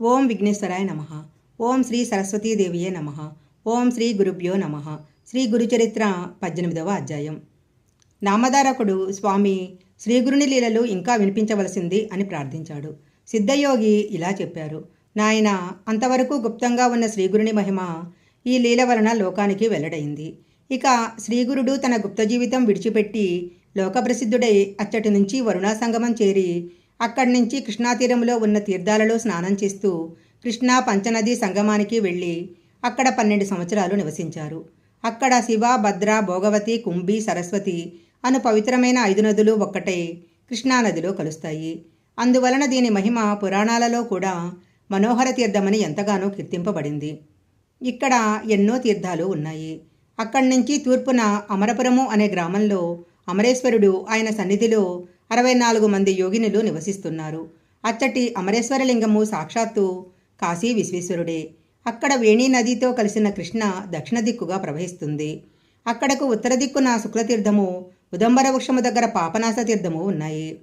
ఓం విఘ్నేశ్వరాయ నమ. ఓం శ్రీ సరస్వతీదేవియే నమ. ఓం శ్రీ గురుభ్యో నమ. శ్రీ గురుచరిత్ర పద్దెనిమిదవ అధ్యాయం. నామధారకుడు స్వామి శ్రీగురుని లీలలు ఇంకా వినిపించవలసింది అని ప్రార్థించాడు. సిద్ధయోగి ఇలా చెప్పారు. నాయన అంతవరకు గుప్తంగా ఉన్న శ్రీగురుని మహిమ ఈ లీల వలన లోకానికి వెల్లడైంది. ఇక శ్రీగురుడు తన గుప్త జీవితం విడిచిపెట్టి లోకప్రసిద్ధుడై అచ్చటి నుంచి వరుణా సంగమం చేరి అక్కడి నుంచి కృష్ణాతీరంలో ఉన్న తీర్థాలలో స్నానం చేస్తూ కృష్ణా పంచనది సంగమానికి వెళ్ళి అక్కడ పన్నెండు సంవత్సరాలు నివసించారు. అక్కడ శివ భద్ర భోగవతి కుంభి సరస్వతి అను పవిత్రమైన ఐదు నదులు ఒక్కటే కృష్ణానదిలో కలుస్తాయి. అందువలన దీని మహిమ పురాణాలలో కూడా మనోహర తీర్థమని ఎంతగానో కీర్తింపబడింది. ఇక్కడ ఎన్నో తీర్థాలు ఉన్నాయి. అక్కడి నుంచి తూర్పున అమరపురము అనే గ్రామంలో అమరేశ్వరుడు ఆయన సన్నిధిలో అరవై నాలుగు మంది యోగినులు నివసిస్తున్నారు. అచ్చటి అమరేశ్వరలింగము సాక్షాత్తు కాశీ విశ్వేశ్వరుడే. అక్కడ వేణీ నదితో కలిసిన కృష్ణ దక్షిణ దిక్కుగా ప్రవహిస్తుంది. అక్కడకు ఉత్తర దిక్కున శుక్లతీర్థము ఉదంబర వృక్షము దగ్గర పాపనాశ తీర్థము ఉన్నాయి.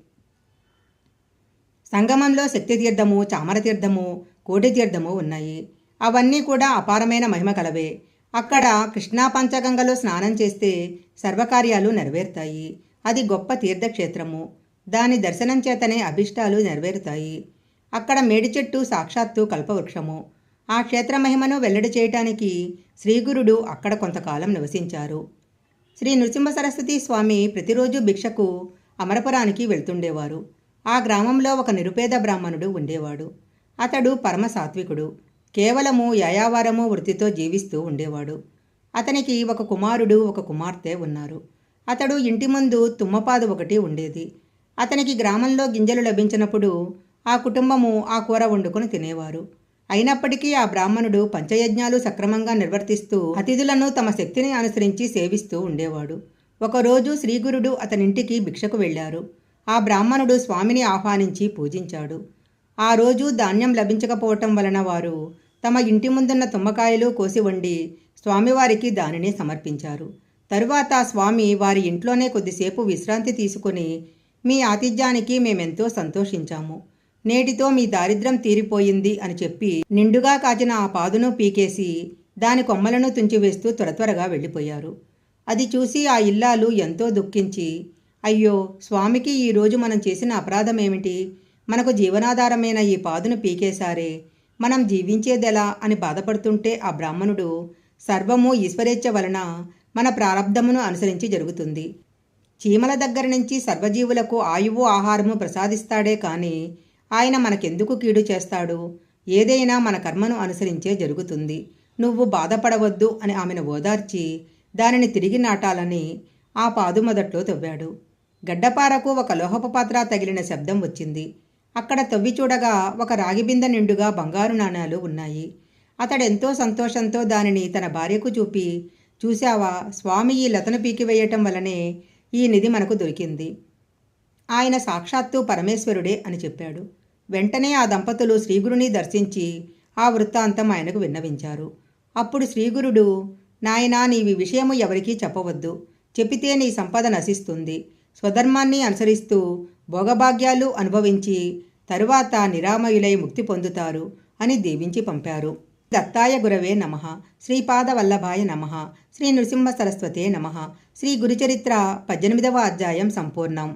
సంగమంలో శక్తి తీర్థము చామర తీర్థము కోటి తీర్థము ఉన్నాయి. అవన్నీ కూడా అపారమైన మహిమ కలవే. అక్కడ కృష్ణా పంచగంగలో స్నానం చేస్తే సర్వకార్యాలు నెరవేరుతాయి. అది గొప్ప తీర్థక్షేత్రము. దాని దర్శనం చేతనే అభిష్టాలు నెరవేరుతాయి. అక్కడ మేడి చెట్టు సాక్షాత్తు కల్పవృక్షము. ఆ క్షేత్ర మహిమను వెల్లడి చేయటానికి శ్రీగురుడు అక్కడ కొంతకాలం నివసించారు. శ్రీ నృసింహ సరస్వతి స్వామి ప్రతిరోజు భిక్షకు అమరపురానికి వెళ్తుండేవారు. ఆ గ్రామంలో ఒక నిరుపేద బ్రాహ్మణుడు ఉండేవాడు. అతడు పరమ సాత్వికుడు. కేవలము యాయావారము వృత్తితో జీవిస్తూ ఉండేవాడు. అతనికి ఒక కుమారుడు ఒక కుమార్తె ఉన్నారు. అతడు ఇంటి ముందు తుమ్మపాదు ఒకటి ఉండేది. అతనికి గ్రామంలో గింజలు లభించినప్పుడు ఆ కుటుంబము ఆ కూర వండుకొని తినేవారు. అయినప్పటికీ ఆ బ్రాహ్మణుడు పంచయజ్ఞాలు సక్రమంగా నిర్వర్తిస్తూ అతిథులను తమ శక్తిని అనుసరించి సేవిస్తూ ఉండేవాడు. ఒకరోజు శ్రీగురుడు అతనింటికి భిక్షకు వెళ్ళారు. ఆ బ్రాహ్మణుడు స్వామిని ఆహ్వానించి పూజించాడు. ఆ రోజు ధాన్యం లభించకపోవటం వలన వారు తమ ఇంటి ముందున్న తుమ్మకాయలు కోసి వండి స్వామివారికి దానిని సమర్పించారు. తరువాత స్వామి వారి ఇంట్లోనే కొద్దిసేపు విశ్రాంతి తీసుకుని మీ ఆతిథ్యానికి మేమెంతో సంతోషించాము. నేటితో మీ దారిద్ర్యం తీరిపోయింది అని చెప్పి నిండుగా కాచిన ఆ పాదును పీకేసి దాని కొమ్మలను తుంచివేస్తూ త్వర త్వరగా వెళ్ళిపోయారు. అది చూసి ఆ ఇల్లాలు ఎంతో దుఃఖించి అయ్యో స్వామికి ఈరోజు మనం చేసిన అపరాధం ఏమిటి మనకు జీవనాధారమైన ఈ పాదును పీకేశారే మనం జీవించేదెలా అని బాధపడుతుంటే ఆ బ్రాహ్మణుడు సర్వము ఈశ్వరేచ్ఛ వలన మన ప్రారంధమును అనుసరించి జరుగుతుంది. చీమల దగ్గర నుంచి సర్వజీవులకు ఆయువు ఆహారము ప్రసాదిస్తాడే కానీ ఆయన మనకెందుకు కీడు చేస్తాడు? ఏదైనా మన కర్మను అనుసరించే జరుగుతుంది. నువ్వు బాధపడవద్దు అని ఆమెను ఓదార్చి దానిని తిరిగి నాటాలని ఆ పాదు మొదట్లో తవ్వాడు. గడ్డపారకు ఒక లోహపు పాత్ర తగిలిన శబ్దం వచ్చింది. అక్కడ తవ్వి చూడగా ఒక రాగిబింద నిండుగా బంగారు నాణాలు ఉన్నాయి. అతడెంతో సంతోషంతో దానిని తన భార్యకు చూపి చూశావా? స్వామి ఈ లతను పీకివేయటం వలనే ఈ నిధి మనకు దొరికింది. ఆయన సాక్షాత్తు పరమేశ్వరుడే అని చెప్పాడు. వెంటనే ఆ దంపతులు శ్రీగురుని దర్శించి ఆ వృత్తాంతం ఆయనకు విన్నవించారు. అప్పుడు శ్రీగురుడు నాయనా నీవి విషయము ఎవరికీ చెప్పవద్దు. చెప్పితే నీ సంపద నశిస్తుంది. స్వధర్మాన్ని అనుసరిస్తూ భోగభాగ్యాలు అనుభవించి తరువాత నిరామయులై ముక్తి పొందుతారు అని దీవించి పంపారు. దత్తాయ గురవే నమ. శ్రీపాదవల్లభాయ నమ. శ్రీ నృసింహ సరస్వతే నమ. శ్రీ గురుచరిత్ర పద్దెనిమిదవ అధ్యాయం సంపూర్ణం.